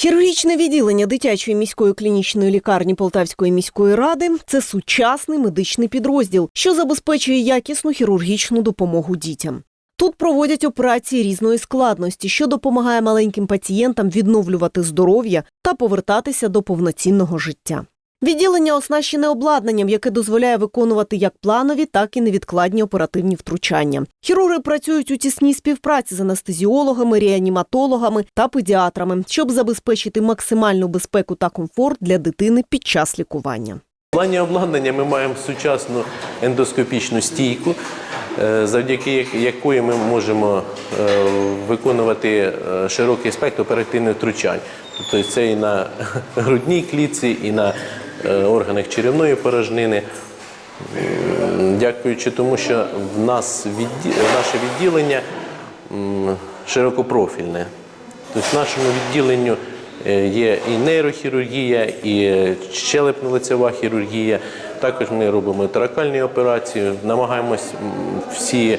Хірургічне відділення дитячої міської клінічної лікарні Полтавської міської ради це сучасний медичний підрозділ, що забезпечує якісну хірургічну допомогу дітям. Тут проводять операції різної складності, що допомагає маленьким пацієнтам відновлювати здоров'я та повертатися до повноцінного життя. Відділення оснащене обладнанням, яке дозволяє виконувати як планові, так і невідкладні оперативні втручання. Хірурги працюють у тісній співпраці з анестезіологами, реаніматологами та педіатрами, щоб забезпечити максимальну безпеку та комфорт для дитини під час лікування. В плані обладнання ми маємо сучасну ендоскопічну стійку, е, завдяки якої ми можемо е, виконувати е, широкий спектр оперативних втручань. Тобто це і на грудній клітці, і на органах черевної порожнини. Дякуючи тому, що в нас відді... наше відділення широкопрофільне. Тобто в нашому відділенню е, є і нейрохірургія, і е, щелепно-лицева хірургія. Також ми робимо таракальні операції, намагаємось всі е,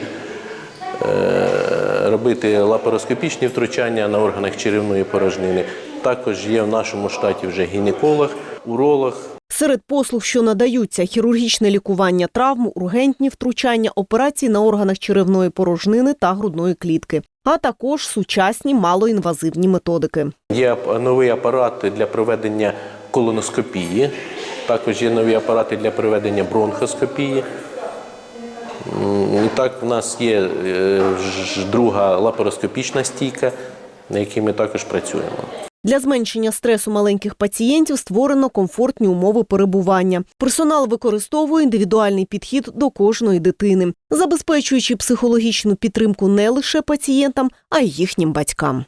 робити лапароскопічні втручання на органах черевної порожнини. Також є в нашому штаті вже гінеколог, уролог, Серед послуг, що надаються хірургічне лікування травм, ургентні втручання, операції на органах черевної порожнини та грудної клітки, а також сучасні малоінвазивні методики. Є ап- новий апарат для проведення колоноскопії. Також є нові апарати для проведення бронхоскопії. Так, в нас є е, друга лапароскопічна стійка, на якій ми також працюємо. Для зменшення стресу маленьких пацієнтів створено комфортні умови перебування. Персонал використовує індивідуальний підхід до кожної дитини, забезпечуючи психологічну підтримку не лише пацієнтам, а й їхнім батькам.